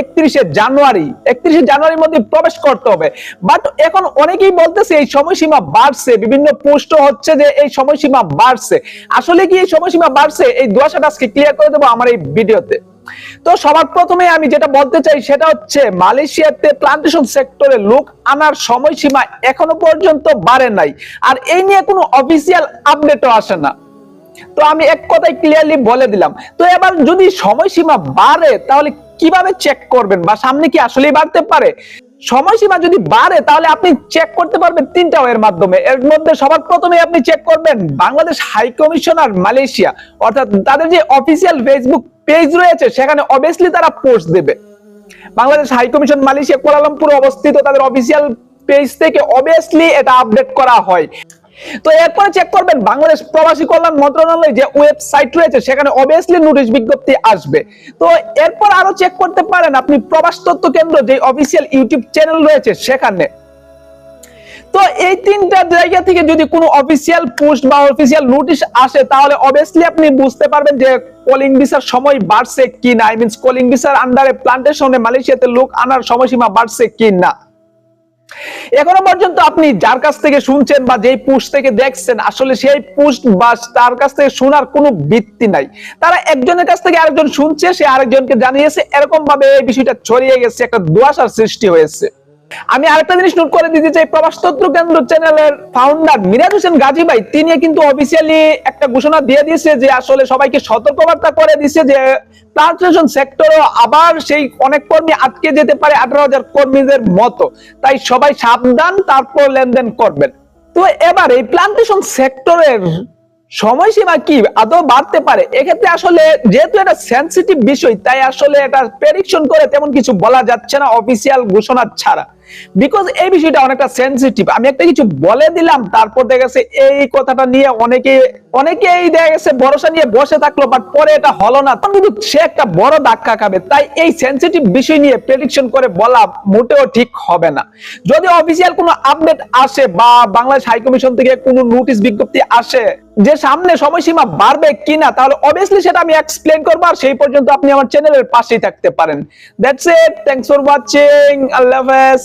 একত্রিশে জানুয়ারি। একত্রিশে জানুয়ারির মধ্যে প্রবেশ করতে হবে। বাট এখন অনেকেই বলতেছে এই বাড়ছে। বিভিন্ন পোস্ট হচ্ছে যে এই সময়সীমা বাড়ছে। আসলে কি এই সময়সীমা বাড়ছে? এই দোয়াশাটা আজকে ক্লিয়ার করে দেবো আমার এই ভিডিওতে তো সবার প্রথমে আমি যেটা বলতে চাই সেটা হচ্ছে মালয়েশিয়াতে প্লান্টেশন সেক্টরে লোক আনার সময়সীমা এখনও পর্যন্ত বাড়ে নাই। আর এই নিয়ে কোনো অফিসিয়াল আপডেটও আসে না। তো আমি এক কথায় ক্লিয়ারলি বলে দিলাম। তো এবার যদি সময়সীমা বাড়ে, তাহলে কীভাবে চেক করবেন? বা সামনে কি আসলেই বাড়তে পারে? সময়সীমা যদি বাড়ে, তাহলে আপনি চেক করতে পারবেন তিনটা ওয়ের মাধ্যমে। এর মধ্যে সবার প্রথমে আপনি চেক করবেন বাংলাদেশ হাই কমিশনার মালয়েশিয়া অর্থাৎ তাদের যে অফিসিয়াল ফেসবুক পেজ রয়েছে, সেখানে অবভিয়াসলি তারা পোস্ট দেবে। বাংলাদেশ হাই কমিশন মালয়েশিয়া কুয়ালালামপুরে অবস্থিত তাদের অফিসিয়াল পেজ থেকে অবভিয়াসলি এটা আপডেট করা হয়। তো এরপরে চেক করবেন, বাংলাদেশ প্রবাসী কল্যাণ মন্ত্রণালয় যে ওয়েবসাইট রয়েছে, সেখানে অবভিয়াসলি নোটিশ বিজ্ঞপ্তি আসবে। তো এরপর আরও চেক করতে পারেন আপনি প্রবাস তথ্য কেন্দ্র যে অফিসিয়াল ইউটিউব চ্যানেল রয়েছে সেখানে। তো এই তিনটা জায়গা থেকে যদি কোনো অফিসিয়াল পোস্ট বা অফিসিয়াল নোটিশ আসে, তাহলে অবভিয়াসলি আপনি বুঝতে পারবেন যে কলিং ভিসার সময় বাড়ছে কি না আই মিনস কলিং ভিসার আন্ডারে প্লান্টেশনে মালয়েশিয়াতে লোক আনার সময়সীমা বাড়ছে কি না এখনও পর্যন্ত আপনি যার কাছ থেকে শুনছেন বা যেই পোস্ট থেকে দেখছেন, আসলে সেই পোস্ট বা তার কাছ থেকে শোনার কোনো ভিত্তি নাই। তারা একজনের কাছ থেকে আরেকজন শুনছে, সে আরেকজনকে জানিয়েছে এরকম ভাবে এই বিষয়টা ছড়িয়ে গেছে, একটা দোয়াশার সৃষ্টি হয়েছে। আমি আরেকটা জিনিস নোট করে দিতে চাই, প্রবাস তন্ত্র কেন্দ্র চ্যানেলের ফাউন্ডার মিরাজ হোসেন গাজী ভাই তিনি কিন্তু অফিসিয়ালি একটা ঘোষণা দিয়ে দিয়েছে যে আসলে সবাইকে সতর্কবার্তা করে দিছে যে ট্রান্সলেশন সেক্টরও আবার সেই অনেক কর্মী আটকে যেতে পারে আঠারো হাজার কর্মীদের মতো। তাই সবাই সাবধান, তারপর লেনদেন করবেন। তো এবার এই প্লান্টেশন সেক্টরের সময়সীমা কি? আদৌ বাড়তে পারে? এক্ষেত্রে আসলে যেহেতু এটা সেন্সিটিভ বিষয়, তাই আসলে এটা প্রেডিকশন করে তেমন কিছু বলা যাচ্ছে না অফিসিয়াল ঘোষণা ছাড়া। বিকজ এই বিষয়টা অনেকটা সেন্সিটিভ আমি একটা কিছু বলে দিলাম, তারপর দেখা গেছে এই কথাটা নিয়ে অনেকে অনেকেই দেখা গেছে ভরসা নিয়ে বসে থাকল বাট পরে এটা হলো না। তখন কিন্তু সে একটা বড় ধাক্কা খাবে। তাই এই সেন্সিটিভ বিষয় নিয়ে প্রেডিকশন করে বলা মোটেও ঠিক হবে না। যদি অফিসিয়াল কোনো আপডেট আসে বা বাংলাদেশ হাই কমিশন থেকে কোনো নোটিশ বিজ্ঞপ্তি আসে যে সামনে সময়সীমা বাড়বে কিনা, তাহলে অবভিয়াসলি সেটা আমি এক্সপ্লেন করব, আর সেই পর্যন্ত আপনি আমার চ্যানেলের পাশেই থাকতে পারেন। That's it thanks for watching আল্লাহ হাফেজ।